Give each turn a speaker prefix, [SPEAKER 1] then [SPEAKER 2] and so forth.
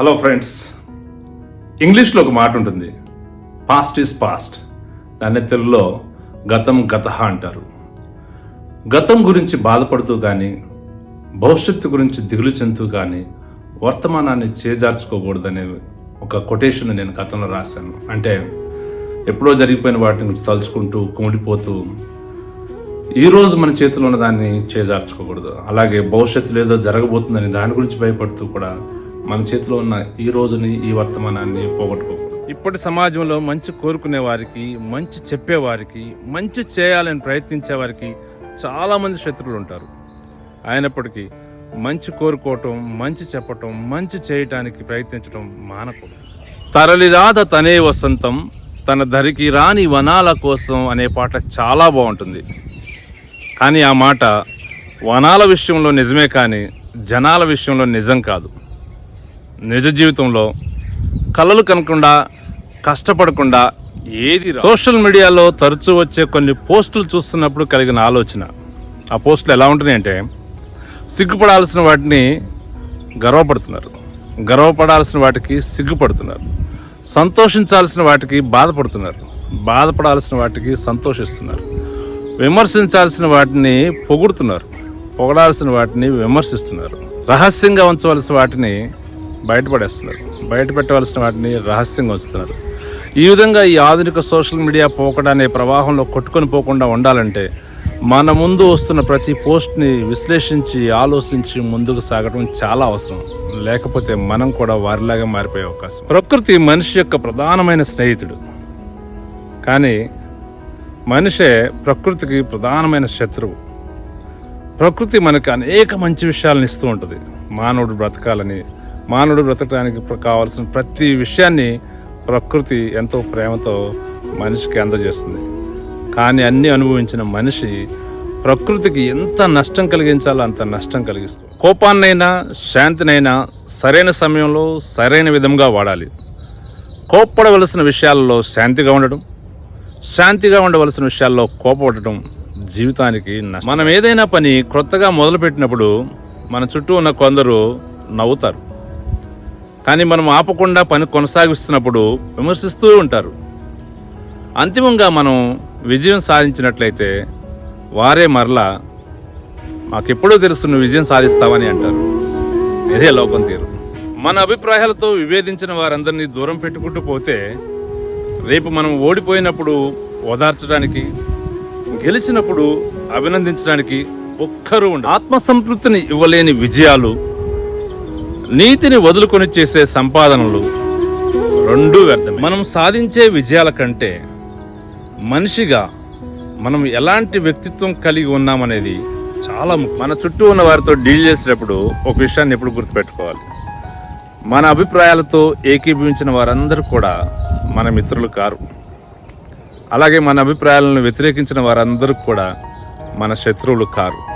[SPEAKER 1] Hello friends ఇంగ్లీష్లో ఒక మాట ఉంటుంది పాస్ట్ ఈజ్ పాస్ట్ దాన్ని తెలుగులో గతం గత అంటారు గతం గురించి బాధపడుతూ కానీ భవిష్యత్తు గురించి దిగులు చెందుతూ కానీ వర్తమానాన్ని చేజార్చుకోకూడదనే ఒక కొటేషన్ నేను గతంలో రాశాను అంటే ఎప్పుడో జరిగిపోయిన వాటిని గురించి తలుచుకుంటూ కుమిడిపోతూ ఈరోజు మన చేతిలో ఉన్న దాన్ని చేజార్చుకోకూడదు అలాగే భవిష్యత్తులో ఏదో జరగబోతుందని దాని గురించి భయపడుతూ కూడా మన చేతిలో ఉన్న ఈ రోజుని ఈ వర్తమానాన్ని పోగొట్టుకోకూడదు. ఇప్పటి సమాజంలో మంచి కోరుకునే వారికి మంచి చెప్పేవారికి మంచి చేయాలని ప్రయత్నించే వారికి చాలామంది శత్రువులు ఉంటారు. అయినప్పటికీ మంచి కోరుకోవటం మంచి చెప్పటం మంచి చేయటానికి ప్రయత్నించటం మానకూడదు. తరలిరాద తనే వసంతం తన ధరికి రాని వనాల కోసం అనే పాట చాలా బాగుంటుంది. కానీ ఆ మాట వనాల విషయంలో నిజమే కానీ జనాల విషయంలో నిజం కాదు. నిజ జీవితంలో కలలు కనకుండా కష్టపడకుండా ఏది సోషల్ మీడియాలో తరచూ వచ్చే కొన్ని పోస్టులు చూస్తున్నప్పుడు కలిగిన ఆలోచన. ఆ పోస్టులు ఎలా ఉంటున్నాయంటే సిగ్గుపడాల్సిన వాటిని గర్వపడుతున్నారు. గర్వపడాల్సిన వాటికి సిగ్గుపడుతున్నారు. సంతోషించాల్సిన వాటికి బాధపడుతున్నారు. బాధపడాల్సిన వాటికి సంతోషిస్తున్నారు. విమర్శించాల్సిన వాటిని పొగుడుతున్నారు. పొగడాల్సిన వాటిని విమర్శిస్తున్నారు. రహస్యంగా ఉంచవలసిన వాటిని బయటపడేస్తున్నారు. బయట పెట్టవలసిన వాటిని రహస్యంగా ఉంచుతున్నారు. ఈ విధంగా ఈ ఆధునిక సోషల్ మీడియా పోకడా అనే ప్రవాహంలో కొట్టుకొని పోకుండా ఉండాలంటే మన ముందు వస్తున్న ప్రతి పోస్ట్ని విశ్లేషించి ఆలోచించి ముందుకు సాగడం చాలా అవసరం. లేకపోతే మనం కూడా వారిలాగా మారిపోయే అవకాశం. ప్రకృతి మనిషి యొక్క ప్రధానమైన స్నేహితుడు. కానీ మనిషే ప్రకృతికి ప్రధానమైన శత్రువు. ప్రకృతి మనకు అనేక మంచి విషయాలను ఇస్తూ ఉంటుంది. మానవుడు బ్రతకాలని మానవుడు బ్రతకడానికి కావాల్సిన ప్రతి విషయాన్ని ప్రకృతి ఎంతో ప్రేమతో మనిషికి అందజేస్తుంది. కానీ అన్నీ అనుభవించిన మనిషి ప్రకృతికి ఎంత నష్టం కలిగించాలో అంత నష్టం కలిగిస్తుంది. కోపాన్నైనా శాంతినైనా సరైన సమయంలో సరైన విధంగా వాడాలి. కోప్పడవలసిన విషయాల్లో శాంతిగా ఉండడం శాంతిగా ఉండవలసిన విషయాల్లో కోపడటం జీవితానికి నష్టం. మనం ఏదైనా పని క్రొత్తగా మొదలుపెట్టినప్పుడు మన చుట్టూ ఉన్న కొందరు నవ్వుతారు. కానీ మనం ఆపకుండా పని కొనసాగిస్తున్నప్పుడు విమర్శిస్తూ ఉంటారు. అంతిమంగా మనం విజయం సాధించినట్లయితే వారే మరలా మాకెప్పుడూ తెలుసు నువ్వు విజయం సాధిస్తావని అంటారు. ఇదే లోకం తీరు. మన అభిప్రాయాలతో విభేదించిన వారందరినీ దూరం పెట్టుకుంటూ పోతే రేపు మనం ఓడిపోయినప్పుడు ఓదార్చడానికి గెలిచినప్పుడు అభినందించడానికి ఒక్కరూ ఆత్మసంతృప్తిని ఇవ్వలేని విజయాలు నీతిని వదులుకొని చేసే సంపాదనలు రెండూ వ్యర్థమే. మనం సాధించే విజయాల కంటే మనిషిగా మనం ఎలాంటి వ్యక్తిత్వం కలిగి ఉన్నామనేది చాలా మన చుట్టూ ఉన్న వారితో డీల్ చేసేటప్పుడు ఒక విషయాన్ని ఎప్పుడు గుర్తుపెట్టుకోవాలి? మన అభిప్రాయాలతో ఏకీభవించిన వారందరూ కూడా మన మిత్రులు కారు. అలాగే మన అభిప్రాయాలను వ్యతిరేకించిన వారందరూ కూడా మన శత్రువులు కారు.